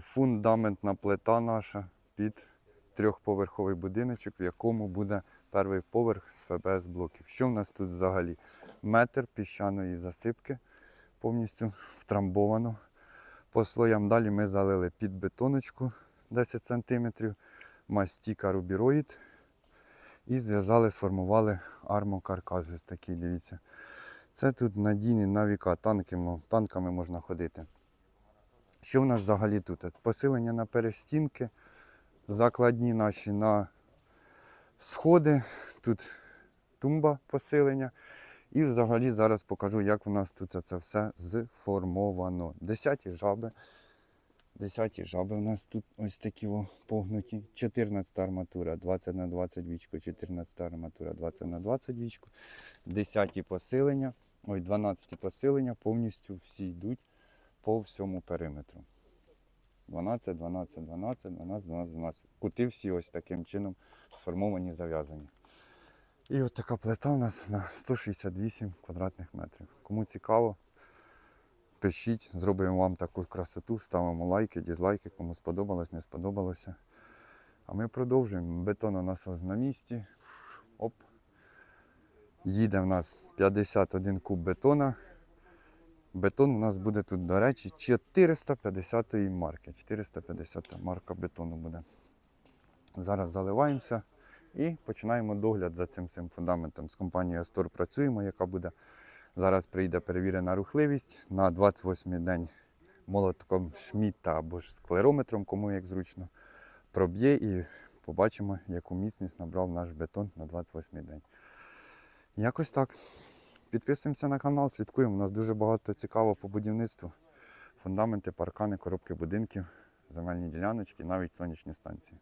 фундаментна плита наша під трьохповерховий будиночок, в якому буде перший поверх з ФБС блоків. Що в нас тут взагалі? Метр піщаної засипки повністю втрамбовано. По слоям далі ми залили під бетоночку 10 см, мастіка рубіроїд і зв'язали, сформували армокаркас. Ось такий, дивіться. Це тут надійний на віка, танками можна ходити. Що в нас взагалі тут? Посилення на перестінки, закладні наші на сходи, тут тумба посилення. І взагалі зараз покажу, як у нас тут це все зформовано. Десяті жаби. Десяті жаби у нас тут ось такі погнуті. 14 арматура, 20 на 20 вічко, 14 арматура, 20 на 20 вічко. Десяті посилення, ой, 12 посилення повністю всі йдуть по всьому периметру. 12, 12, 12, 12, 12, 12. Кути всі ось таким чином сформовані, зав'язані. І от така плита у нас на 168 квадратних метрів. Кому цікаво, пишіть, зробимо вам таку красоту, ставимо лайки, дізлайки, кому сподобалось, не сподобалося. А ми продовжуємо. Бетононасос на місці. Оп. Їде в нас 51 куб бетона. Бетон у нас буде тут, до речі, 450 марки. 450 марка бетону буде. Зараз заливаємося і починаємо догляд за цим всім фундаментом. З компанією Астор працюємо, яка буде. Зараз прийде перевірена рухливість на 28-й день молотком Шмітта або ж склерометром, кому як зручно, проб'є і побачимо, яку міцність набрав наш бетон на 28-й день. Якось так. Підписуємося на канал, слідкуємо. У нас дуже багато цікавого по будівництву. Фундаменти, паркани, коробки будинків, земельні діляночки, навіть сонячні станції.